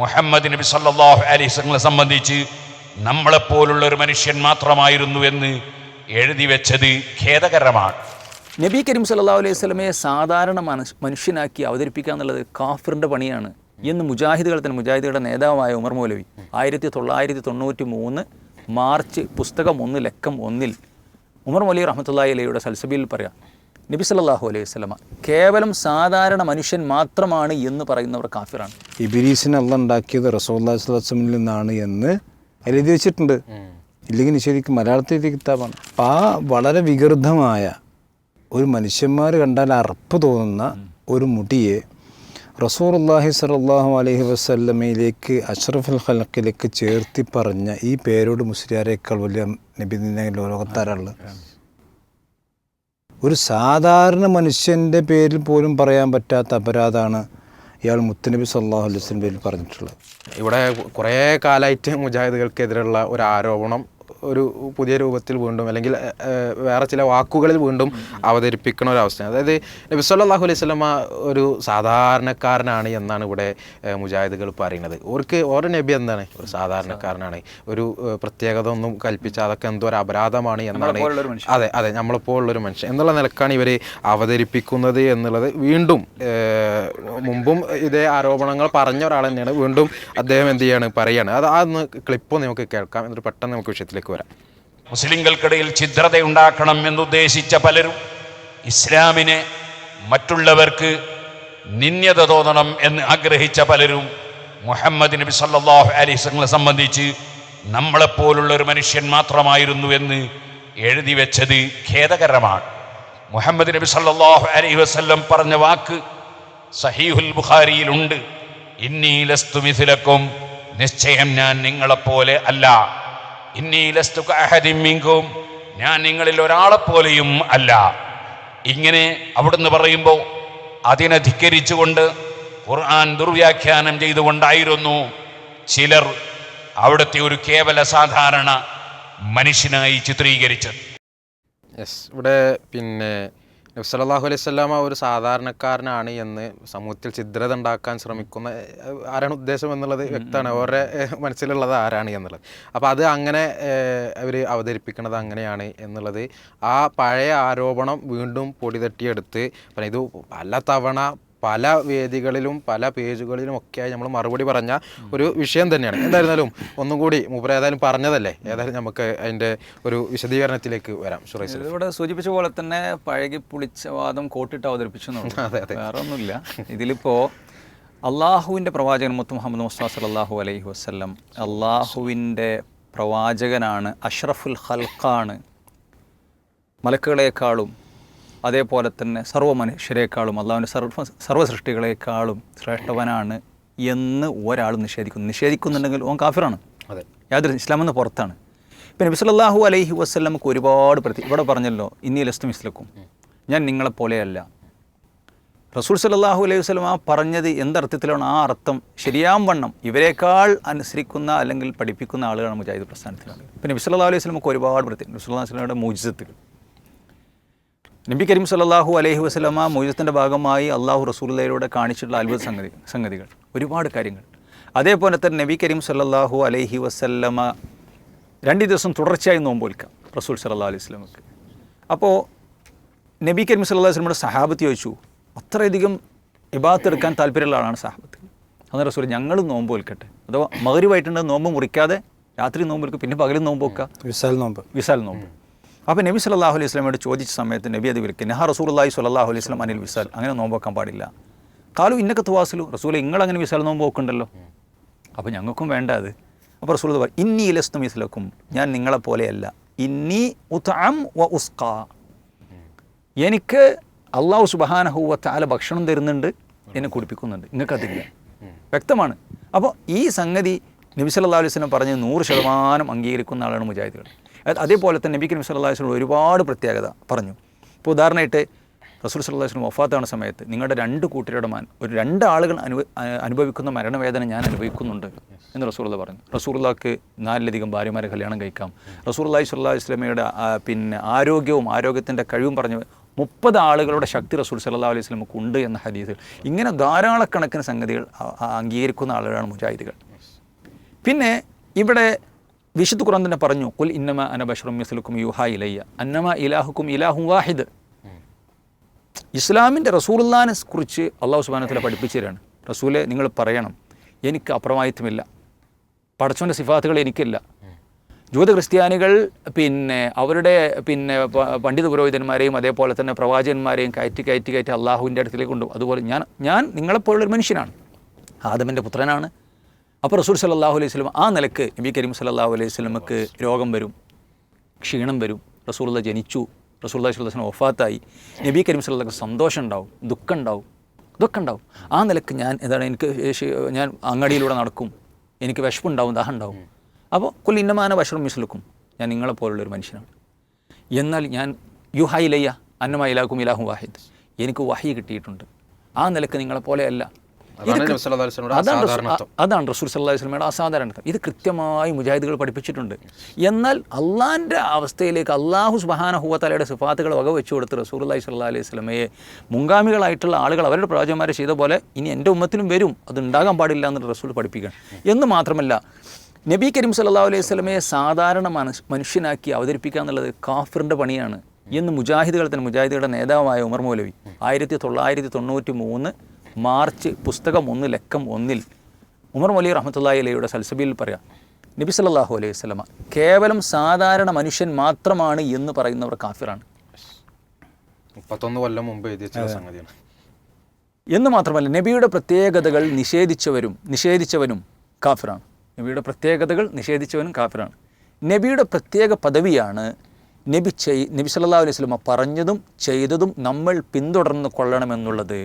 മുഹമ്മദ് നബി സല്ലാഹു വസല്ലമയെ സംബന്ധിച്ച് നമ്മളെപ്പോലുള്ള ഒരു മനുഷ്യൻ മാത്രമായിരുന്നു എന്ന് എഴുതി വെച്ചത് ഖേദകരമാണ്. നബി കരീം സല്ലാ അലൈഹി സ്വലമയെ സാധാരണ മനുഷ്യനാക്കി അവതരിപ്പിക്കുക എന്നുള്ളത് കാഫിറിന്റെ പണിയാണ് എന്ന് മുജാഹിദുകൾ തന്നെ മുജാഹിദുകളുടെ നേതാവായ ഉമർ മൗലവി ആയിരത്തി തൊള്ളായിരത്തി തൊണ്ണൂറ്റി മൂന്ന് മാർച്ച് പുസ്തകം ഒന്ന് ലക്കം ഒന്നിൽ ഉമർ മൗലി റഹ്മത്തുള്ളാഹി അലയുടെ സൽസബിയിൽ പറയാം. നബി സല്ലല്ലാഹു അലൈഹി സ്വലമ കേവലം സാധാരണ മനുഷ്യൻ മാത്രമാണ് എന്ന് പറയുന്നവർ കാഫിറാണ്. ഇബിലീസിനെ അള്ള ഉണ്ടാക്കിയത് റസോല്ലാസ്ലമിൽ നിന്നാണ് എന്ന് എഴുതി വെച്ചിട്ടുണ്ട്. ഇല്ലെങ്കിൽ ശരിക്കും മലയാളത്തിൽ എഴുതിയ കിതാബാണ്. അപ്പം ആ വളരെ വികൃതമായ ഒരു മനുഷ്യന്മാർ കണ്ടാൽ അറപ്പ് തോന്നുന്ന ഒരു മുടിയെ റസൂർല്ലാഹി സലാഹു അലൈഹി വസല്ലമയിലേക്ക് അഷ്റഫുൽ ഖലക്കിലേക്ക് ചേർത്തി പറഞ്ഞ ഈ പേരോട് മുസ്ലിയാരേക്കാൾ വലിയ നബി ലോകത്താരുള്ളത് ഒരു സാധാരണ മനുഷ്യന്റെ പേരിൽ പോലും പറയാൻ പറ്റാത്ത അപരാധമാണ് ഇയാൾ മുത്തനബി സല്ലാഹു അലൈഹി പേരിൽ പറഞ്ഞിട്ടുള്ളത്. ഇവിടെ കുറേ കാലമായിട്ട് മുജാഹിദുകൾക്കെതിരെയുള്ള ഒരു ആരോപണം ഒരു പുതിയ രൂപത്തിൽ വീണ്ടും അല്ലെങ്കിൽ വേറെ ചില വാക്കുകളിൽ വീണ്ടും അവതരിപ്പിക്കുന്ന ഒരവസ്ഥയാണ് അതായത് നബി സല്ലല്ലാഹു അലൈഹി വസല്ലമ ഒരു സാധാരണക്കാരനാണ് എന്നാണ് ഇവിടെ മുജാഹിദുകൾ പറയുന്നത്. ഓർക്ക് ഓരോ നബി എന്താണ്? ഒരു സാധാരണക്കാരനാണ്. ഒരു പ്രത്യേകത ഒന്നും കൽപ്പിച്ച അതൊക്കെ എന്തോ ഒരു അപരാധമാണ് എന്നാണ് അതെ അതെ നമ്മളിപ്പോൾ ഉള്ളൊരു മനുഷ്യൻ. എന്നുള്ള നിലക്കാണ് ഇവർ അവതരിപ്പിക്കുന്നത് എന്നുള്ളത്. വീണ്ടും മുമ്പും ഇതേ ആരോപണങ്ങൾ പറഞ്ഞ ഒരാൾ തന്നെയാണ്. വീണ്ടും അദ്ദേഹം എന്ത് ചെയ്യാണ്? പറയുകയാണ് അത് ആ ഒന്ന് ക്ലിപ്പ് നമുക്ക് കേൾക്കാം. എന്നിട്ട് പെട്ടെന്ന് നമുക്ക് വിഷയത്തിലേക്ക് വരാം. മുസ്ലിങ്ങൾക്കിടയിൽ ഛിദ്രതയുണ്ടാക്കണം എന്നുദ്ദേശിച്ച പലരും ഇസ്ലാമിനെ മറ്റുള്ളവർക്ക് നിന്യത തോന്നണം എന്ന് ആഗ്രഹിച്ച പലരും മുഹമ്മദ് നബി സല്ലാഹു വസല്ലമയെ സംബന്ധിച്ച് നമ്മളെപ്പോലുള്ള ഒരു മനുഷ്യൻ മാത്രമായിരുന്നു എന്ന് എഴുതി വെച്ചത് ഖേദകരമാണ്. മുഹമ്മദ് നബി സല്ലാഹു അലൈഹി വസല്ലം പറഞ്ഞ വാക്ക് സഹീഹുൽ ബുഖാരിയിലുണ്ട്. ഇന്നീ ലസ്തു മിഥിലക്കും നിശ്ചയം ഞാൻ നിങ്ങളെപ്പോലെ അല്ല. ഇന്നീ ലസ്തു കഅഹദിൻ മിൻകും ഞാൻ നിങ്ങളിൽ ഒരാളെപ്പോലെയും അല്ല. ഇങ്ങനെ അവിടുന്ന് പറയുമ്പോൾ അതിനെ ധിക്കരിച്ചുകൊണ്ട് ഖുർആൻ ദുർവ്യാഖ്യാനം ചെയ്തുകൊണ്ടായിരുന്നു ചിലർ അവിടുത്തെ ഒരു കേവല സാധാരണ മനുഷ്യനായി ചിത്രീകരിച്ചത്. ഇവിടെ പിന്നെ നബി സല്ലല്ലാഹു അലൈഹി സ്വലാമ ഒരു സാധാരണക്കാരനാണ് എന്ന് സമൂഹത്തിൽ ഛിദ്രത ഉണ്ടാക്കാൻ ശ്രമിക്കുന്ന ആരാണ് ഉദ്ദേശം എന്നുള്ളത് വ്യക്തമാണ്. അവരുടെ മനസ്സിലുള്ളത് ആരാണ് എന്നുള്ളത്. അപ്പോൾ അത് അങ്ങനെ അവർ അവതരിപ്പിക്കുന്നത് അങ്ങനെയാണ് എന്നുള്ളത്. ആ പഴയ ആരോപണം വീണ്ടും പൊടി തട്ടിയെടുത്ത് പിന്നെ ഇത് പല തവണ പല വേദികളിലും പല പേജുകളിലും ഒക്കെയായി നമ്മൾ മറുപടി പറഞ്ഞ ഒരു വിഷയം തന്നെയാണ്. എന്തായിരുന്നാലും ഒന്നും കൂടി മൂപ്പര ഏതായാലും പറഞ്ഞതല്ലേ? ഏതായാലും നമുക്ക് അതിന്റെ ഒരു വിശദീകരണത്തിലേക്ക് വരാം. ഷുറൈസ് ഇവിടെ സൂചിപ്പിച്ച പോലെ തന്നെ പഴകി പുളിച്ച വാദം കോട്ടിട്ട് അവതരിപ്പിച്ചു. അതെ, അതെ. വേറെ ഒന്നുമില്ല ഇതിലിപ്പോൾ അള്ളാഹുവിന്റെ പ്രവാചകൻ മുത്ത് മുഹമ്മദ് മുസ്താ സലാഹു അലൈഹി വസല്ലം അള്ളാഹുവിന്റെ പ്രവാചകനാണ് അഷ്റഫുൽ ഹൽക്കാണ് മലക്കുകളെക്കാളും അതേപോലെ തന്നെ സർവ മനുഷ്യരെക്കാളും അള്ളാഹുവിന്റെ സർവ സർവ സൃഷ്ടികളെക്കാളും ശ്രേഷ്ഠവനാണ് എന്ന് ഒരാൾ നിഷേധിക്കുന്നു. നിഷേധിക്കുന്നുണ്ടെങ്കിൽ ഓൻ കാഫിറാണ്. അതെ. യാതൊരു ഇസ്ലാമെന്ന് പുറത്താണ്. പിന്നെ നബി സല്ലല്ലാഹു അലൈഹി വസ്ലമക്ക് ഒരുപാട് പ്രതി ഇവിടെ പറഞ്ഞല്ലോ ഇന്നി ലസ്തു മിസ്ലക്കും. ഞാൻ നിങ്ങളെ പോലെയല്ല. റസൂൽ സല്ലല്ലാഹു അലൈഹി വസ്ലം ആ പറഞ്ഞത് എന്തർത്ഥത്തിലാണ്? ആ അർത്ഥം ശരിയാം വണ്ണം. ഇവരെക്കാൾ അനുസരിക്കുന്ന അല്ലെങ്കിൽ പഠിപ്പിക്കുന്ന ആളുകളാണ് മുജാഹിദ് പ്രസ്ഥാനത്തിലാണ് പിന്നെ സല്ലല്ലാഹു അലൈഹി വസ്ലമക്ക് ഒരുപാട് പ്രതി അലൈഹി വസ്ലമയുടെ മൂജിസത്തുകൾ നബി കരീം സലാഹു അലൈഹി വസ്ലമ മോചിതത്തിന്റെ ഭാഗമായി അള്ളാഹു റസൂലയിലൂടെ കാണിച്ചിട്ടുള്ള അത്ഭുത സംഗതി സംഗതികൾ ഒരുപാട് കാര്യങ്ങൾ. അതേപോലെ തന്നെ നബി കരീം സല്ലാഹു അലൈഹി വസ്ലമ രണ്ട് ദിവസം തുടർച്ചയായി നോമ്പോൽക്കാം റസൂൽ സല്ലല്ലാഹു അലൈഹി വസല്ലമക്ക്. അപ്പോൾ നബി കരീം സല്ലാ അലൈഹി വസല്ലമയുടെ സഹാബത്ത് ചോദിച്ചു അത്രയധികം എടുക്കാൻ താല്പര്യമുള്ള ആളാണ് സഹാബത്ത്. അന്ന് റസൂൽ ഞങ്ങൾ നോമ്പ് വെൽക്കട്ടെ അഥവാ മകരുമായിട്ടുണ്ട് നോമ്പ് മുറിക്കാതെ രാത്രി നോമ്പ് വെൽക്കുക പിന്നെ പകലും നോമ്പ് വെക്കുക വിസാൽ നോമ്പ്. വിശാൽ നോമ്പ്. അപ്പോൾ നബി സല്ലല്ലാഹു അലൈഹി സ്വലമയോട് ചോദിച്ച സമയത്ത് നബി അത് വിളിക്കുക നഹ റസൂലി സ്വല്ലല്ലാഹു അലൈഹി സ്വലം അനിൽ വിസാൽ. അങ്ങനെ നോമ്പ് വെക്കാൻ പാടില്ല. കാലു ഇന്നൊക്കെ തുവാസിലു റസൂൽ ഇങ്ങളങ്ങനെ വിസാൽ നോമ്പ് വെക്കുണ്ടല്ലോ അപ്പോൾ ഞങ്ങൾക്കും വേണ്ട അത്. അപ്പോൾ റസൂൽ ഇന്നി ലസ്തു മിസ്ലക്കും ഞാൻ നിങ്ങളെ പോലെയല്ല. ഇന്നി ഉം വ ഉസ്ക എനിക്ക് അള്ളാഹു സുബഹാനഹുവ താല ഭക്ഷണം തരുന്നുണ്ട് എന്നെ കുടിപ്പിക്കുന്നുണ്ട്. നിങ്ങൾക്കതില്ല വ്യക്തമാണ്. അപ്പോൾ ഈ സംഗതി നബി സല്ലല്ലാഹു അലൈഹി വസല്ലം പറഞ്ഞ് നൂറ് ശതമാനം അംഗീകരിക്കുന്ന ആളാണ് മുജാഹിദുകൾ. അതേപോലെ തന്നെ നബി കരീം വസല്ലം ഒരുപാട് പ്രത്യേകത പറഞ്ഞു. ഇപ്പോൾ ഉദാഹരണമായിട്ട് റസൂൽ സല്ലാസ്ലം വഫാത്താവുന്ന സമയത്ത് നിങ്ങളുടെ രണ്ട് കൂട്ടരുടെ മാൻ ഒരു രണ്ടാളുകൾ അനുഭ അനുഭവിക്കുന്ന മരണവേദന ഞാൻ അനുഭവിക്കുന്നുണ്ട് എന്ന് റസൂള്ള പറഞ്ഞു റസൂലുള്ളാക്ക് നാലിലധികം ഭാര്യമാരെ കല്യാണം കഴിക്കാം. റസൂർ സ്വല്ലല്ലാഹു അലൈഹി വസല്ലമയുടെ പിന്നെ ആരോഗ്യവും ആരോഗ്യത്തിന്റെ കഴിവും പറഞ്ഞു മുപ്പത് ആളുകളുടെ ശക്തി റസൂൽ സല്ലാ അലൈഹി സ്വലമുക്ക് ഉണ്ട് എന്ന ഹരീതികൾ ഇങ്ങനെ ധാരാളക്കണക്കിന് സംഗതികൾ അംഗീകരിക്കുന്ന ആളുകളാണ് മുജാഹിദുകൾ. പിന്നെ ഇവിടെ വിശുദ്ധ ഖുറാൻ തന്നെ പറഞ്ഞു കുൽ ഇന്നമ അന ബഷറും മിസ്ലുക്കും യുഹ ഇലയ്യ. അന്നമ ഇലാഹുക്കും ഇലാഹു വാഹിദ്. ഇസ്ലാമിന്റെ റസൂലുല്ലാനെ കുറിച്ച് അള്ളാഹു സുബാനത്തിലെ പഠിപ്പിച്ചു തരാണ്. റസൂലെ നിങ്ങൾ പറയണം എനിക്ക് അപ്രമായിത്വമില്ല പടച്ചവന്റെ സിഫാത്തുകൾ എനിക്കില്ല. ജൂത ക്രിസ്ത്യാനികൾ പിന്നെ അവരുടെ പിന്നെ പണ്ഡിത പുരോഹിതന്മാരെയും അതേപോലെ തന്നെ പ്രവാചകന്മാരെയും കയറ്റി കയറ്റി കയറ്റി അള്ളാഹുവിന്റെ അടുത്തേക്ക് കൊണ്ടുപോകും. അതുപോലെ ഞാൻ ഞാൻ നിങ്ങളെപ്പോലുള്ളൊരു മനുഷ്യനാണ്. ആദമിന്റെ പുത്രനാണ് അപ്പോൾ റസൂൽ സല്ലാഹു അലൈഹി സ്വലം ആ നിലയ്ക്ക് നബി കരീം സല്ലാഹു അലൈഹി സ്വലമക്ക് രോഗം വരും ക്ഷീണം വരും. റസൂള്ള ജനിച്ചു റസൂല്ലാ സ്വലം ഒഫാത്തായി നബി കരീം സല്ലാക്ക് സന്തോഷം ഉണ്ടാവും ദുഃഖം ഉണ്ടാവും ഇതൊക്കെ ഉണ്ടാവും. ആ നിലയ്ക്ക് ഞാൻ എന്താണ് എനിക്ക് ഞാൻ അങ്ങടിയിലൂടെ നടക്കും എനിക്ക് വിശപ്പുണ്ടാവും ദാഹം ഉണ്ടാവും. അപ്പോൾ കുൽ ഇന്നമാന വഷറും മിസ്ലുക്കും ഞാൻ നിങ്ങളെപ്പോലുള്ളൊരു മനുഷ്യനാണ്. എന്നാൽ ഞാൻ യുഹ ഇലയ്യ അന്നമ ഇലാക്കും ഇലാഹും വാഹിദ് എനിക്ക് വഹി കിട്ടിയിട്ടുണ്ട്. ആ നിലയ്ക്ക് നിങ്ങളെപ്പോലെയല്ല അതാണ് റസൂർ അതാണ് റസൂ- അസാധാരണത്വം. റസൂൽ ഇത് കൃത്യമായി മുജാഹിദുകൾ പഠിപ്പിച്ചിട്ടുണ്ട്. എന്നാൽ അള്ളാഹിന്റെ അവസ്ഥയിലേക്ക് അള്ളാഹു സുബാന ഹുവത്തലയുടെ സിഫാത്തുകൾ വകവെച്ചു കൊടുത്ത് റസൂൽ അല്ലാഹി സ്വല്ലാ അലൈഹി സ്വലമയെ മുൻഗാമികളായിട്ടുള്ള ആളുകൾ അവരുടെ പ്രവാചകന്മാരെ ചെയ്ത പോലെ ഇനി എന്റെ ഉമ്മത്തിനും വരും. അത് ഉണ്ടാകാൻ പാടില്ല എന്ന് റസൂൽ പഠിപ്പിക്കണം എന്ന് മാത്രമല്ല നബി കരീം സല്ലാ അലൈഹി സ്വലമയെ സാധാരണ മനുഷ്യനാക്കി അവതരിപ്പിക്കുക എന്നുള്ളത് കാഫിറിന്റെ പണിയാണ്. എന്ന് മുജാഹിദുകൾ തന്നെ മുജാഹിദുകളുടെ നേതാവായ ഉമർ മൗലവി ആയിരത്തി തൊള്ളായിരത്തി തൊണ്ണൂറ്റി മൂന്ന് മാർച്ച് പുസ്തകം ഒന്ന് ലക്കം ഒന്നിൽ ഉമർ മൊലി റഹ്മത്തുള്ളാഹി അലയുടെ സൽസബിയിൽ പറയാം. നബി സല്ലല്ലാഹു അലൈഹി വസല്ലമ കേവലം സാധാരണ മനുഷ്യൻ മാത്രമാണ് എന്ന് പറയുന്നവർ കാഫിറാണ്. മുപ്പത്തൊന്ന് കൊല്ലം മുമ്പ് സംഗതിയാണ്. എന്ന് മാത്രമല്ല നബിയുടെ പ്രത്യേകതകൾ നിഷേധിച്ചവരും നിഷേധിച്ചവനും കാഫിറാണ്. നബിയുടെ പ്രത്യേകതകൾ നിഷേധിച്ചവനും കാഫിറാണ്. നബിയുടെ പ്രത്യേക പദവിയാണ് നബി ചെയ് നബി സല്ലാ അലൈഹി സ്വലമ പറഞ്ഞതും ചെയ്തതും നമ്മൾ പിന്തുടർന്ന് കൊള്ളണമെന്നുള്ളത്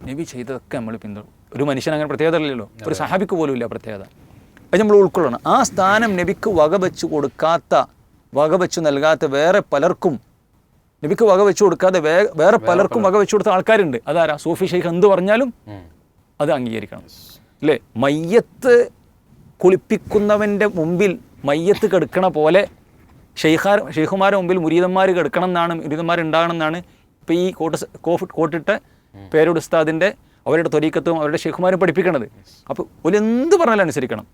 നബി ചെയ്തതൊക്കെ നമ്മൾ പിന്തുടരും ഒരു മനുഷ്യൻ അങ്ങനെ പ്രത്യേകത അല്ലല്ലോ ഒരു സഹാബിക്ക് പോലും ഇല്ല പ്രത്യേകത. അത് നമ്മൾ ഉൾക്കൊള്ളണം. ആ സ്ഥാനം നബിക്ക് വകവെച്ച് കൊടുക്കാത്ത വകവെച്ച് നൽകാത്ത വേറെ പലർക്കും നബിക്ക് വക വെച്ചു കൊടുക്കാതെ വേ- വേറെ പലർക്കും വക വെച്ചു കൊടുത്ത ആൾക്കാരുണ്ട്. അതാരാ? സൂഫി ഷെയ്ഖ് എന്ത് പറഞ്ഞാലും അത് അംഗീകരിക്കണം. അല്ലേ? മയ്യത്ത് കുളിപ്പിക്കുന്നവന്റെ മുമ്പിൽ മയ്യത്ത് കെടുക്കണ പോലെ ഷെയ്ഖാർ ഷെയ്ഖുമാരുടെ മുമ്പിൽ മുരീതന്മാർ കെടുക്കണം എന്നാണ് മുരീതന്മാർ ഉണ്ടാകണം എന്നാണ് ഇപ്പോൾ ഈ കോട്ട് കോട്ടിട്ട പേരോട് ഉസ്താദിന്റെ അവരുടെ തൊരീക്കത്തും അവരുടെ ഷെയ്ഖുമാരും പഠിപ്പിക്കണത്. അപ്പോൾ ഒരു എന്ത് പറഞ്ഞാലും അനുസരിക്കണം.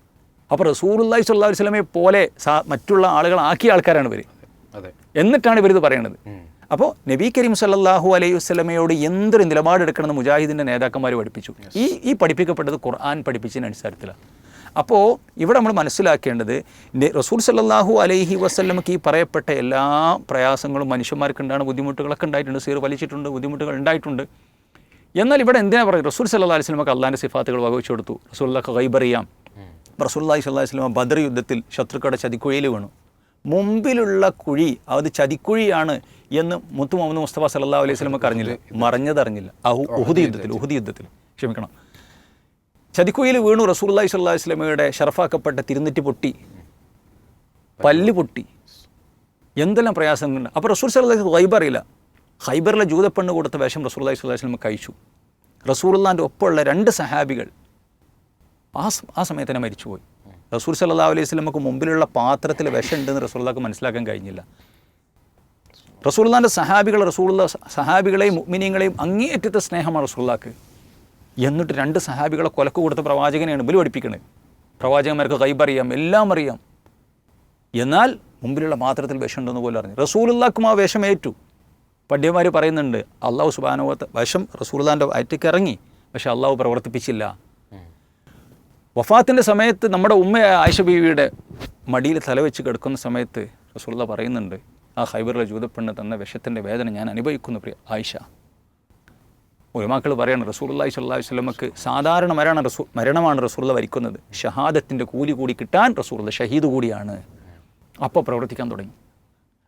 അപ്പോൾ റസൂലുള്ളാഹി സ്വല്ലാ വസല്ലമയെ പോലെ സാ- മറ്റുള്ള ആളുകൾ ആക്കിയ ആൾക്കാരാണ് ഇവർ അതെ. എന്നിട്ടാണ് ഇവരിത് പറയണത്. അപ്പോൾ നബി കരീം സല്ലാഹു അലൈഹി വസ്ലമയോട് എന്തൊരു നിലപാടെടുക്കണമെന്ന് മുജാഹിദിന്റെ നേതാക്കന്മാർ പഠിപ്പിച്ചു. ഈ ഈ പഠിപ്പിക്കപ്പെട്ടത് ഖുർആൻ പഠിപ്പിച്ചതിന് അടിസ്ഥാനത്തിലാണ്. അപ്പോൾ ഇവിടെ നമ്മൾ മനസ്സിലാക്കേണ്ടത് റസൂൽ സല്ലാഹു അലൈഹി വസല്ലമക്ക് ഈ പറയപ്പെട്ട എല്ലാ പ്രയാസങ്ങളും മനുഷ്യന്മാർക്ക് ഉണ്ടാണ് ബുദ്ധിമുട്ടുകളൊക്കെ ഉണ്ടായിട്ടുണ്ട്. സീർ വലിച്ചിട്ടുണ്ട് ബുദ്ധിമുട്ടുകൾ ഉണ്ടായിട്ടുണ്ട്. എന്നാൽ ഇവിടെ എന്തിനാ പറയുക റസൂൽ സല്ലാ അലൈഹി വസല്ലമക്ക് അള്ളാന്റെ സിഫാത്തുകൾ വകവെച്ചു കൊടുത്തു. റസൂല്ലാക്ക് ഗൈബറിയാം. റസൂല്ലാഹി സ്വല്ലല്ലാഹി വസല്ലമ ബദർ യുദ്ധത്തിൽ ശത്രുക്കളുടെ ചതിക്കുഴിയിൽ വീണു. മുമ്പിലുള്ള കുഴി അത് ചതിക്കുഴിയാണ് എന്ന് മുത്തു മുഹമ്മദ് മുസ്തഫ സല്ലാ അലൈഹി സ്വലമക്ക് അറിഞ്ഞില്ല. മറഞ്ഞതറിഞ്ഞില്ല അഹു- ഉഹുദി യുദ്ധത്തിൽ. ഉഹുദി യുദ്ധത്തിൽ. ക്ഷമിക്കണം. ചതിക്കുഴിയിൽ വീണു റസൂല്ലാഹി സ്വല്ലല്ലാഹി വസല്ലമയുടെ വസ്ലമയുടെ ഷറഫാക്കപ്പെട്ട തിരുനെറ്റി പൊട്ടി. പല്ല് പൊട്ടി. എന്തെല്ലാം പ്രയാസങ്ങളുണ്ട്? അപ്പോൾ റസൂൽ സല്ലല്ലാഹി വൈബ് അറിയില്ല. ഹൈബറിലെ ജൂതപ്പെണ്ണ് കൊടുത്ത വേഷം റസൂല്ലാഹി സ്വല്ലല്ലാഹി സ്വലം കഴിച്ചു. റസൂലുള്ളാന്റെ ഒപ്പമുള്ള രണ്ട് സഹാബികൾ ആ ആ സമയത്ത് തന്നെ മരിച്ചുപോയി. റസൂൽ സല്ലാ അലൈഹി സ്വലമക്ക് മുമ്പിലുള്ള പാത്രത്തിൽ വിഷമുണ്ടെന്ന് റസൂലുള്ളാഹ്ക്ക് മനസ്സിലാക്കാൻ കഴിഞ്ഞില്ല. റസൂലുള്ളാന്റെ സഹാബികൾ റസൂള്ള സഹാബികളെയും മുഗ്മിനിയങ്ങളെയും അങ്ങേയറ്റത്തെ സ്നേഹമാണ് റസൂലുള്ളാഹ്ക്ക്. എന്നിട്ട് രണ്ട് സഹാബികളെ കൊലക്ക് കൊടുത്ത പ്രവാചകനെയാണ് ബലി പഠിപ്പിക്കുന്നത് പ്രവാചകന്മാർക്ക് കൈബറിയാം എല്ലാം അറിയാം. എന്നാൽ മുമ്പിലുള്ള പാത്രത്തിൽ വിഷമുണ്ടെന്ന് പോലും അറിഞ്ഞു റസൂലുള്ളാഹ്ക്കും ആ വിഷമേറ്റു പണ്ഡിതന്മാർ പറയുന്നുണ്ട് അള്ളാഹു സുബാനുവത്ത് വശം റസൂർദാന്റെ വയറ്റിക്ക് പക്ഷെ അള്ളാഹു പ്രവർത്തിപ്പിച്ചില്ല. വഫാത്തിന്റെ സമയത്ത് നമ്മുടെ ഉമ്മ ആയിഷ ബീവിയുടെ മടിയിൽ തലവെച്ച് കിടക്കുന്ന സമയത്ത് റസൂള്ള പറയുന്നുണ്ട് ആ ഹൈബറിലെ ജൂതപ്പെണ്ണ് തന്ന വിഷത്തിന്റെ വേദന ഞാൻ അനുഭവിക്കുന്നു പ്രിയ ആയിഷ. ഒരുമാക്കൾ പറയാണ് റസൂള്ളി സ്വല്ലല്ലാഹി വസല്ലമക്ക് സാധാരണ മരണ റസൂ മരണമാണ് റസൂള്ള വരിക്കുന്നത്. ഷഹാദത്തിന്റെ കൂലി കൂടി കിട്ടാൻ റസൂള്ള ഷഹീദ് കൂടിയാണ്. അപ്പോൾ പ്രവർത്തിക്കാൻ തുടങ്ങി.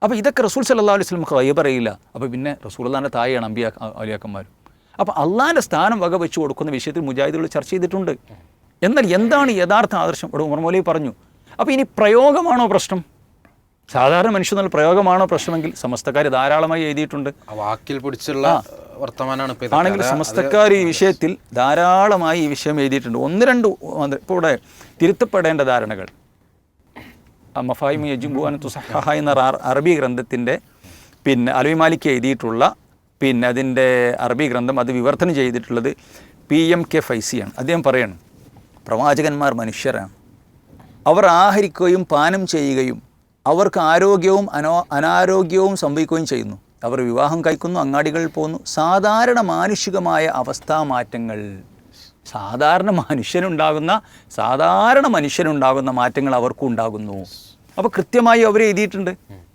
അപ്പോൾ ഇതൊക്കെ റസൂൽ സല്ലല്ലാഹു അലൈഹി വസല്ലമക്ക് പറയില്ല അപ്പോൾ പിന്നെ റസൂള്ളാന്റെ തായാണ് അമ്പിയ അലിയാക്കന്മാർ അപ്പോൾ അള്ളാന്റെ സ്ഥാനം വക വെച്ച് കൊടുക്കുന്ന വിഷയത്തിൽ മുജാഹിദുകൾ ചർച്ച ചെയ്തിട്ടുണ്ട്. എന്നാൽ എന്താണ് യഥാർത്ഥ ആദർശം? ഇവിടെ ഉമർ മൗലി പറഞ്ഞു. അപ്പോൾ ഇനി പ്രയോഗമാണോ പ്രശ്നം? സാധാരണ മനുഷ്യൻ നല്ല പ്രയോഗമാണോ പ്രശ്നമെങ്കിൽ സമസ്തക്കാർ ധാരാളമായി എഴുതിയിട്ടുണ്ട്. വാക്കിൽ പിടിച്ചുള്ള വർത്തമാനമാണ്. ആണെങ്കിൽ സമസ്തക്കാർ ഈ വിഷയത്തിൽ ധാരാളമായി ഈ വിഷയം എഴുതിയിട്ടുണ്ട്. ഒന്ന് രണ്ട് ഇപ്പോൾ ഇവിടെ തിരുത്തപ്പെടേണ്ട ധാരണകൾ. മഫായിമു യജുബു അൻ തുസഹ എന്ന അറബി ഗ്രന്ഥത്തിന്റെ പിന്നെ അലവി മാലിക്ക് എഴുതിയിട്ടുള്ള പിന്നെ അതിന്റെ അറബി ഗ്രന്ഥം അത് വിവർത്തനം ചെയ്തിട്ടുള്ളത് പി എം കെ ഫൈസിയാണ്. അദ്ദേഹം പറയണം പ്രവാചകന്മാർ മനുഷ്യരാണ്. അവർ ആഹരിക്കുകയും പാനം ചെയ്യുകയും അവർക്ക് ആരോഗ്യവും അനോ അനാരോഗ്യവും സംഭവിക്കുകയും ചെയ്യുന്നു. അവർ വിവാഹം കഴിക്കുന്നു അങ്ങാടികളിൽ പോകുന്നു. സാധാരണ മാനുഷികമായ അവസ്ഥാമാറ്റങ്ങൾ സാധാരണ മനുഷ്യനുണ്ടാകുന്ന സാധാരണ മനുഷ്യനുണ്ടാകുന്ന മാറ്റങ്ങൾ അവർക്കും ഉണ്ടാകുന്നു. അപ്പോൾ കൃത്യമായി അവർ എഴുതിയിട്ടുണ്ട്.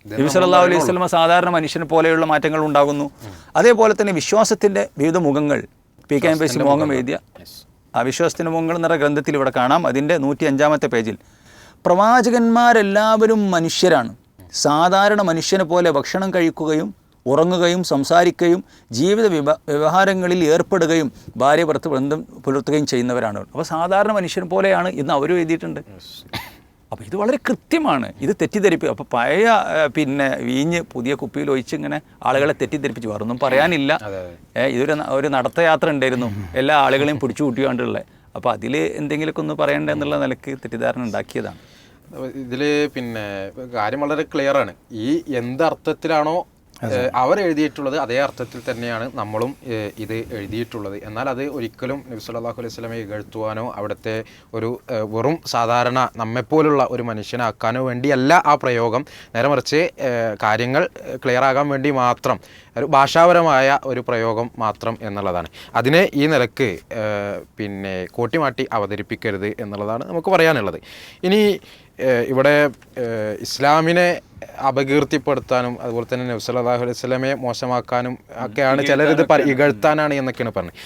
നബി സല്ലല്ലാഹു അലൈഹി വസല്ലമ സാധാരണ മനുഷ്യനെ പോലെയുള്ള മാറ്റങ്ങൾ ഉണ്ടാകുന്നു. അതേപോലെ തന്നെ വിശ്വാസത്തിന്റെ വിവിധ മുഖങ്ങൾ P K M P C മോഹം എഴുതിയ ആ വിശ്വാസത്തിന്റെ മുഖങ്ങൾ എന്ന ഗ്രന്ഥത്തിൽ ഇവിടെ കാണാം. അതിന്റെ നൂറ്റി അഞ്ചാമത്തെ പേജിൽ. പ്രവാചകന്മാരെല്ലാവരും മനുഷ്യരാണ്. സാധാരണ മനുഷ്യനെ പോലെ ഭക്ഷണം കഴിക്കുകയും ഉറങ്ങുകയും സംസാരിക്കുകയും ജീവിത വിവ വ്യവഹാരങ്ങളിൽ ഏർപ്പെടുകയും ഭാര്യ ഭർത്ത ബന്ധം പുലർത്തുകയും ചെയ്യുന്നവരാണ്. അപ്പോൾ സാധാരണ മനുഷ്യനെ പോലെയാണ് ഇന്ന് അവരും എഴുതിയിട്ടുണ്ട്. അപ്പോൾ ഇത് വളരെ കൃത്യമാണ്. ഇത് തെറ്റിദ്ധരിപ്പിക്കും അപ്പോൾ പഴയ പിന്നെ വീഞ്ഞ് പുതിയ കുപ്പിയിൽ ഒഴിച്ച് ഇങ്ങനെ ആളുകളെ തെറ്റിദ്ധരിപ്പിച്ച്. വേറൊന്നും പറയാനില്ല. ഇതൊരു ഒരു നടത്തയാത്ര ഉണ്ടായിരുന്നു. എല്ലാ ആളുകളെയും പിടിച്ചു കൂട്ടിയാണ്ടുള്ളത് അപ്പോൾ അതിൽ എന്തെങ്കിലുമൊക്കെ ഒന്ന് പറയണ്ടേ എന്നുള്ള നിലയ്ക്ക് തെറ്റിദ്ധാരണ ഉണ്ടാക്കിയതാണ്. ഇതിൽ പിന്നെ കാര്യം വളരെ ക്ലിയർ ആണ്. ഈ എന്ത് എഴുതിയിട്ടുള്ളത് അതേ അർത്ഥത്തിൽ തന്നെയാണ് നമ്മളും ഇത് എഴുതിയിട്ടുള്ളത്. എന്നാൽ അത് ഒരിക്കലും നബി സല്ലാഹു അലൈഹി വസല്ലമയെ ഇകഴ്ത്തുവാനോ അവിടുത്തെ ഒരു വെറും സാധാരണ നമ്മെപ്പോലുള്ള ഒരു മനുഷ്യനാക്കാനോ വേണ്ടിയല്ല ആ പ്രയോഗം. നേരെ മറിച്ച് കാര്യങ്ങൾ ക്ലിയർ ആകാൻ വേണ്ടി മാത്രം ഒരു ഭാഷാപരമായ ഒരു പ്രയോഗം മാത്രം എന്നുള്ളതാണ്. അതിനെ ഈ നിലയ്ക്ക് പിന്നെ കോട്ടിമാട്ടി അവതരിപ്പിക്കരുത് എന്നുള്ളതാണ് നമുക്ക് പറയാനുള്ളത്. ഇനി ഇവിടെ ഇസ്ലാമിനെ അപകീർത്തിപ്പെടുത്താനും അതുപോലെ തന്നെ നബി സല്ലല്ലാഹു അലൈഹി സ്വലമയെ മോശമാക്കാനും ഒക്കെയാണ് ചിലരിത് പറ ഇകഴ്ത്താനാണ് എന്നൊക്കെയാണ് പറഞ്ഞത്.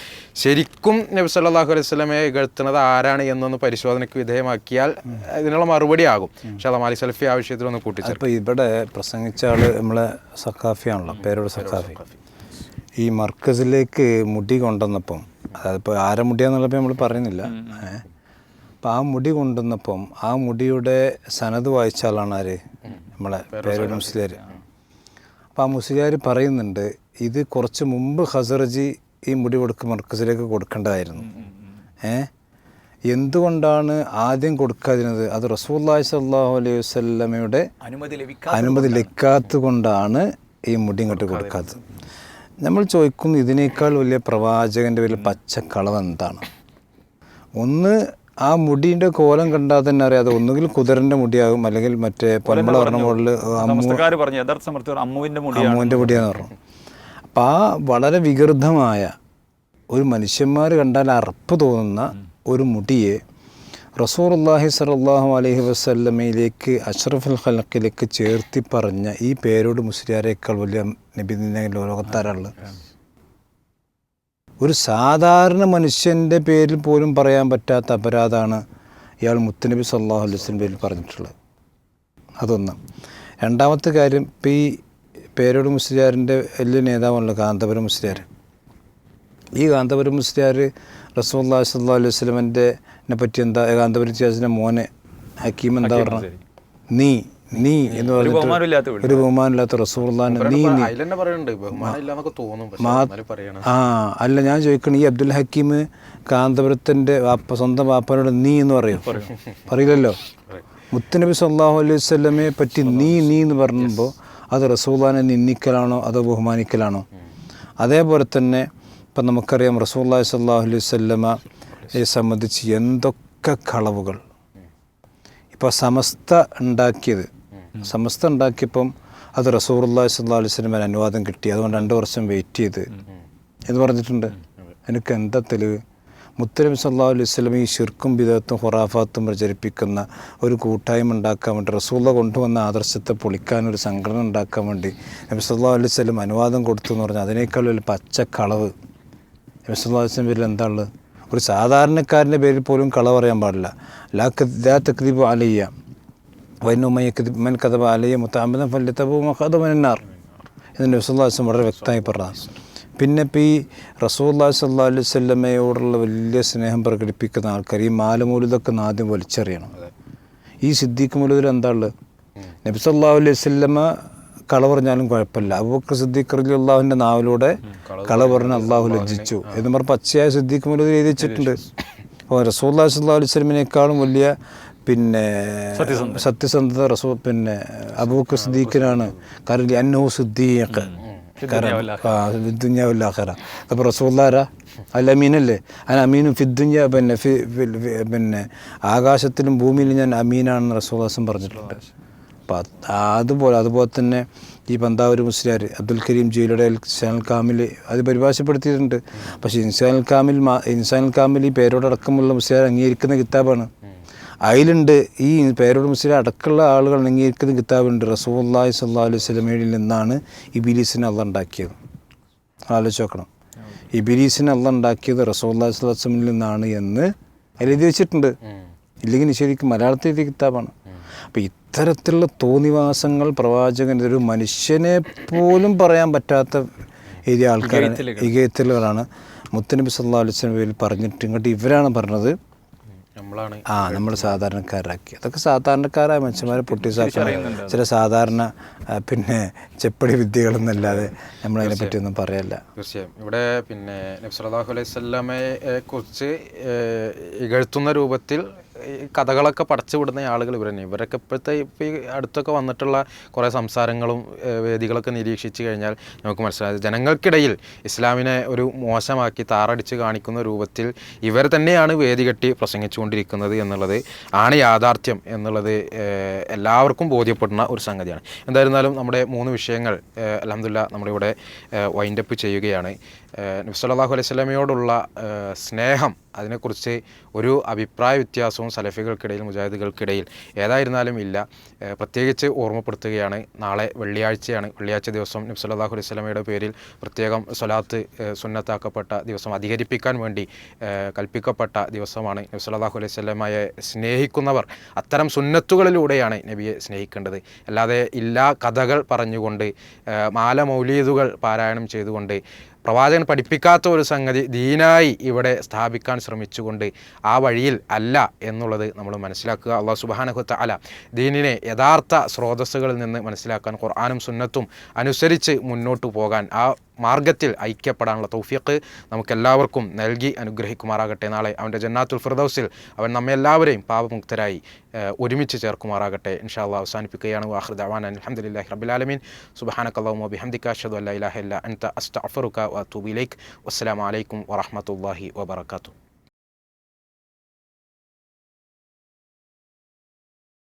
ശരിക്കും നബി സല്ലല്ലാഹു അലൈഹി സ്വലമയെ ഇകഴ്ത്തുന്നത് ആരാണ് എന്നൊന്ന് പരിശോധനയ്ക്ക് വിധേയമാക്കിയാൽ ഇതിനുള്ള മറുപടി ആകും. പക്ഷേ മാലി സൽഫി ആവശ്യത്തിൽ ഒന്ന് കൂട്ടിച്ചു അപ്പോൾ ഇവിടെ പ്രസംഗിച്ച ആൾ നമ്മളെ സഖാഫിയാണല്ലോ പേരോട് സഖാഫി. ഈ മർക്കസിലേക്ക് മുടി കൊണ്ടുവന്നപ്പം അതായത് ഇപ്പോൾ ആരെ മുടിയാന്നുള്ളപ്പോൾ നമ്മൾ പറയുന്നില്ല. ഏഹ്? അപ്പം ആ മുടി കൊണ്ടുവന്നപ്പം ആ മുടിയുടെ സനത് വായിച്ച ആളാണ് ആര് നമ്മളെ പേരോട് മുസ്ലിയാർ അപ്പോൾ ആ മുസ്ലിയാർ പറയുന്നുണ്ട് ഇത് കുറച്ച് മുമ്പ് ഹസറജി ഈ മുടി കൊടുക്ക് മർക്കസിലേക്ക് കൊടുക്കേണ്ടതായിരുന്നു. ഏ? എന്തുകൊണ്ടാണ് ആദ്യം കൊടുക്കാതിരുന്നത്? അത് റസൂല്ലായി സ്വല്ലല്ലാഹു അലൈഹി വസ്ലമയുടെ അനുമതി ലഭിക്കാത്തത് കൊണ്ടാണ്. ഈ മുടി ഇങ്ങോട്ട് കൊടുക്കാത്തത്. നമ്മൾ ചോദിക്കുന്നു ഇതിനേക്കാൾ വലിയ പ്രവാചകന്റെ വലിയ പച്ചക്കളവ് എന്താണ്? ഒന്ന് ആ മുടിയുടെ കോലം കണ്ടാൽ തന്നെ അറിയാം. അത് ഒന്നുകിൽ കുതിരന്റെ മുടിയാകും അല്ലെങ്കിൽ മറ്റേ പൊന്മള പറഞ്ഞ അമ്മുവിന്റെ പറഞ്ഞു യഥാർത്ഥ അമ്മുവിന്റെ മുടിയാണ്. അമ്മുവിന്റെ മുടിയാന്ന് പറഞ്ഞു. അപ്പം ആ വളരെ വികൃതമായ ഒരു മനുഷ്യന്മാർ കണ്ടാൽ അറപ്പ് തോന്നുന്ന ഒരു മുടിയെ റസൂറുല്ലാഹി സലാഹു അലൈഹി വസല്ലമയിലേക്ക് അഷ്റഫുൽ ഖലക്കിലേക്ക് ചേർത്തി പറഞ്ഞ ഈ പേരോട് മുസ്ലിയാരേക്കാൾ വലിയ നബി ലോകത്താരുള്ളത് ഒരു സാധാരണ മനുഷ്യന്റെ പേരിൽ പോലും പറയാൻ പറ്റാത്ത അപരാധമാണ് ഇയാൾ മുത്തനബി സല്ലാഹു വസ്ലം പേരിൽ പറഞ്ഞിട്ടുള്ളത്. അതൊന്ന്. രണ്ടാമത്തെ കാര്യം ഇപ്പം ഈ പേരോട് മുസ്ലിയാറിന്റെ വലിയ നേതാവാണല്ലോ കാന്തപുരം മുസ്ലിയാർ. ഈ കാന്തപുരം മുസ്ലിയാർ റസൂല്ലാ സല്ലാ അലൈഹി വസ്ലമിന്റെ പറ്റി എന്താ കാന്തപുരം ചേച്ചിന്റെ മോനെ ഹക്കീം എന്താ പറഞ്ഞത്? നീ. നീ എന്ന് പറഞ്ഞിട്ട് ഒരു ബഹുമാനമില്ലാത്ത റസൂർലാനെ നീ നീ ആ അല്ല ഞാൻ ചോദിക്കണം ഈ അബ്ദുൽ ഹക്കീം കാന്തപുരത്തിന്റെ വാപ്പ സ്വന്തം വാപ്പനോട് നീ എന്ന് പറയും? പറയില്ലല്ലോ? മുത്തനബി സല്ലാഹു അലൈഹി വസ്ലമയെ പറ്റി നീ നീ എന്ന് പറയുമ്പോൾ അത് റസൂല്ലാനെ നിന്ദിക്കലാണോ അതോ ബഹുമാനിക്കലാണോ? അതേപോലെ തന്നെ ഇപ്പം നമുക്കറിയാം റസൂല്ലാഹി സല്ലാഹു അലൈഹി വല്ലമയെ സംബന്ധിച്ച് എന്തൊക്കെ കളവുകൾ? ഇപ്പോൾ സമസ്ത ഉണ്ടാക്കിയത് സമസ്ത ഉണ്ടാക്കിയപ്പം അത് റസൂറുല്ലാഹി സ്വല്ലാ അലൈഹി സ്വലമിന് അനുവാദം കിട്ടി. അതുകൊണ്ട് രണ്ട് വർഷം വെയിറ്റ് ചെയ്ത്. എന്ന് പറഞ്ഞിട്ടുണ്ട്. എനിക്ക് എന്താ തെളിവ്? മുത്തലബി സല്ലാ അലൈഹി സ്വലം ഈ ശിർക്കും ബിദത്തും ഹുറാഫാത്തും പ്രചരിപ്പിക്കുന്ന ഒരു കൂട്ടായ്മ ഉണ്ടാക്കാൻ വേണ്ടി റസൂള്ള കൊണ്ടുവന്ന ആദർശത്തെ പൊളിക്കാൻ ഒരു സംഘടന ഉണ്ടാക്കാൻ വേണ്ടി നബി സല്ലാ അലൈഹി സ്വലം അനുവാദം കൊടുത്തു എന്ന് പറഞ്ഞാൽ അതിനേക്കാൾ ഒരു പച്ച കളവ് നബി സല്ലാ അലൈഹി സ്വലം പേരിൽ എന്താ ഉള്ളത് ഒരു സാധാരണക്കാരന്റെ പേരിൽ പോലും കളവ് പറയാൻ പാടില്ല. ലാ ലാ തക്ദീബ് അലയ്യ. വൈനുമൻ കഥബ അലയ മുത്താമ്പതം ഫല്യത്തബു മഹദമനാർ എന്ന് നബ്സുല്ലാസ്ലം വളരെ വ്യക്തമായി പറഞ്ഞതാണ് പിന്നെ ഇപ്പോൾ ഈ റസൂല്ലാ സല്ലാ അലൈഹി സ്വല്ലമ്മയോടുള്ള വലിയ സ്നേഹം പ്രകടിപ്പിക്കുന്ന ആൾക്കാർ ഈ മാലമൂലിതൊക്കെ ആദ്യം വലിച്ചെറിയണം. ഈ സിദ്ദീഖ് മൂലതിൽ എന്താ ഉള്ളത്? നബി സല്ലാ അലൈഹി സ്വല്ലമ്മ കള പറഞ്ഞാലും കുഴപ്പമില്ല. അബൂബക്കർ സിദ്ദീഖ് അലി അള്ളാഹുവിന്റെ നാവിലൂടെ കള പറഞ്ഞ് അള്ളാഹു ലജ്ജിച്ചു. എന്ന് പറഞ്ഞാൽ പച്ചയായ സിദ്ദീഖ് മൂലതിൽ എഴുതി വെച്ചിട്ടുണ്ട് അപ്പോൾ റസൂല്ലാ സല്ലാ അലൈഹി സ്വലമിനേക്കാളും വലിയ പിന്നെ സത്യസന്ധത റസൂ പിന്നെ അബൂക്ക് സിദ്ദീഖിനാണ് കാരണം അന്നോ സിദ്ദീഖ്. അപ്പൊ അപ്പോൾ റസൂല്ലാര അല്ല അമീനല്ലേ അല്ല അമീനും ഫിദ്ദുഞ്ഞ പിന്നെ പിന്നെ ആകാശത്തിലും ഭൂമിയിലും ഞാൻ അമീനാണെന്ന് റസൂദാസും പറഞ്ഞിട്ടുണ്ട്. അപ്പം അതുപോലെ അതുപോലെ തന്നെ ഈ പന്താവൂർ മുസ്ലിയാർ അബ്ദുൽ കരീം ജയിലുടെ ഇൻസാനുൽ കാമിൽ അത് പരിഭാഷപ്പെടുത്തിയിട്ടുണ്ട്. പക്ഷേ ഇൻസാനൽ കാമിൽ മാ- ഇൻസാനുൽ കാമിൽ ഈ പേരോടക്കമുള്ള മുസ്ലിയാർ അംഗീകരിക്കുന്ന കിതാബാണ്. അതിലുണ്ട് ഈ പേരോട് മുസ്ലിം അടക്കമുള്ള ആളുകൾ അംഗീകരിക്കുന്ന കിതാബുണ്ട്. റസൂല്ലാഹി സല്ലാ അലൈഹി സ്വലമയിൽ നിന്നാണ് ഈ ബിലീസിനെ അള്ള ഉണ്ടാക്കിയത്. ആലോചിച്ച് നോക്കണം. ഈ ബിലീസിനെ അള്ള ഉണ്ടാക്കിയത് റസൂല്ലാഹി വസ്ലമിൽ നിന്നാണ് എന്ന് അതിൽ എഴുതി വെച്ചിട്ടുണ്ട്. ഇല്ലെങ്കിൽ ശരിക്കും മലയാളത്തിൽ എഴുതിയ കിതാബാണ്. അപ്പോൾ ഇത്തരത്തിലുള്ള തോന്നിവാസങ്ങൾ പ്രവാചകന്റെ ഒരു മനുഷ്യനെ പോലും പറയാൻ പറ്റാത്ത എഴുതിയ ഈ ഇകയത്തലുകളാണ് മുത്തനബി സല്ലാ അലൈഹി സ്വലമിൽ പറഞ്ഞിട്ട് ഇങ്ങോട്ട് ഇവരാണ് പറഞ്ഞത്. ആ നമ്മൾ സാധാരണക്കാരാക്കി. അതൊക്കെ സാധാരണക്കാരായ മനുഷ്യന്മാരെ പൊട്ടിസാക്കുന്ന ചില സാധാരണ പിന്നെ ചെപ്പടി വിദ്യകളെന്നല്ലാതെ നമ്മൾ അതിനെപ്പറ്റി ഒന്നും പറയല്ല. തീർച്ചയായും. ഇവിടെ പിന്നെ നബ്സലാഹു അലൈഹി സ്വല്ലാമയെ കുറിച്ച് ഇകഴ്ത്തുന്ന രൂപത്തിൽ ഈ കഥകളൊക്കെ പടച്ചു വിടുന്ന ആളുകൾ ഇവർ തന്നെ ഇവരൊക്കെ ഇപ്പോഴത്തെ ഇപ്പോൾ ഈ അടുത്തൊക്കെ വന്നിട്ടുള്ള കുറേ സംസാരങ്ങളും വേദികളൊക്കെ നിരീക്ഷിച്ചു കഴിഞ്ഞാൽ നമുക്ക് മനസ്സിലായത് ജനങ്ങൾക്കിടയിൽ ഇസ്ലാമിനെ ഒരു മോശമാക്കി താറടിച്ച് കാണിക്കുന്ന രൂപത്തിൽ ഇവർ തന്നെയാണ് വേദി കെട്ടി പ്രസംഗിച്ചുകൊണ്ടിരിക്കുന്നത് എന്നുള്ളത് ആണ് യാഥാർത്ഥ്യം എന്നുള്ളത് എല്ലാവർക്കും ബോധ്യപ്പെടുന്ന ഒരു സംഗതിയാണ്. എന്തായിരുന്നാലും നമ്മുടെ മൂന്ന് വിഷയങ്ങൾ അലഹമില്ല നമ്മളിവിടെ വൈൻഡപ്പ് ചെയ്യുകയാണ്. നബ്സല്ലാഹു അലൈഹി സ്വലമയോടുള്ള സ്നേഹം അതിനെക്കുറിച്ച് ഒരു അഭിപ്രായ വ്യത്യാസവും സലഫികൾക്കിടയിൽ മുജാഹിദുകൾക്കിടയിൽ ഏതായിരുന്നാലും ഇല്ല. പ്രത്യേകിച്ച് ഓർമ്മപ്പെടുത്തുകയാണ് നാളെ വെള്ളിയാഴ്ചയാണ് വെള്ളിയാഴ്ച ദിവസം നബ്സല്ലാഹു അലൈഹി സ്വലമയുടെ പേരിൽ പ്രത്യേകം സ്വലാത്ത് സുന്നത്താക്കപ്പെട്ട ദിവസം അധികരിപ്പിക്കാൻ വേണ്ടി കൽപ്പിക്കപ്പെട്ട ദിവസമാണ് നബ്സല്ലാഹു അലൈഹി സ്വലമയെ സ്നേഹിക്കുന്നവർ അത്തരം സുന്നത്തുകളിലൂടെയാണ് നബിയെ സ്നേഹിക്കേണ്ടത്. അല്ലാതെ ഇല്ലാ കഥകൾ പറഞ്ഞുകൊണ്ട് മാല മൗലീദുകൾ പാരായണം ചെയ്തുകൊണ്ട് പ്രവാചകൻ പഠിപ്പിക്കാത്ത ഒരു സംഗതി ദീനായി ഇവിടെ സ്ഥാപിക്കാൻ ശ്രമിച്ചുകൊണ്ട് ആ വഴിയിൽ അല്ല എന്നുള്ളത് നമ്മൾ മനസ്സിലാക്കുക. അള്ളാഹു സുബാനഹുത്ത അല ദീനിനെ യഥാർത്ഥ സ്രോതസ്സുകളിൽ നിന്ന് മനസ്സിലാക്കാൻ ഖുർആാനും സുന്നത്തും അനുസരിച്ച് മുന്നോട്ട് പോകാൻ ആ മാർഗത്തിൽ ഐക്യപ്പെടാനുള്ള തൗഫീഖ് നമുക്കെല്ലാവർക്കും നൽകി അനുഗ്രഹിക്കുമാറാകട്ടെ. നാളെ അവന്റെ ജന്നാത്തുൽ ഫിർദൗസിൽ അവൻ നമ്മെ എല്ലാവരെയും പാപമുക്തരായി ഒരുമിച്ച് ചേർക്കുമാറാകട്ടെ. ഇൻഷാ അള്ളാഹ് അവസാനിപ്പിക്കുകയാണ്. വാഹൃദ് ദഅവാന അൽഹംദുലില്ലാഹി റബ്ബിൽ ആലമീൻ. സുബ്ഹാനക്കല്ലാഹുമ്മ വബിഹംദിക അഷ്ഹദു അല്ലാ ഇലാഹ ഇല്ല അൻത. അസ്തഗ്ഫിറുക വഅതൂബു വ തൂബിലേക്ക് അലൈക്കും വറഹ്മത്തുള്ളാഹി വബറകാതുഹു.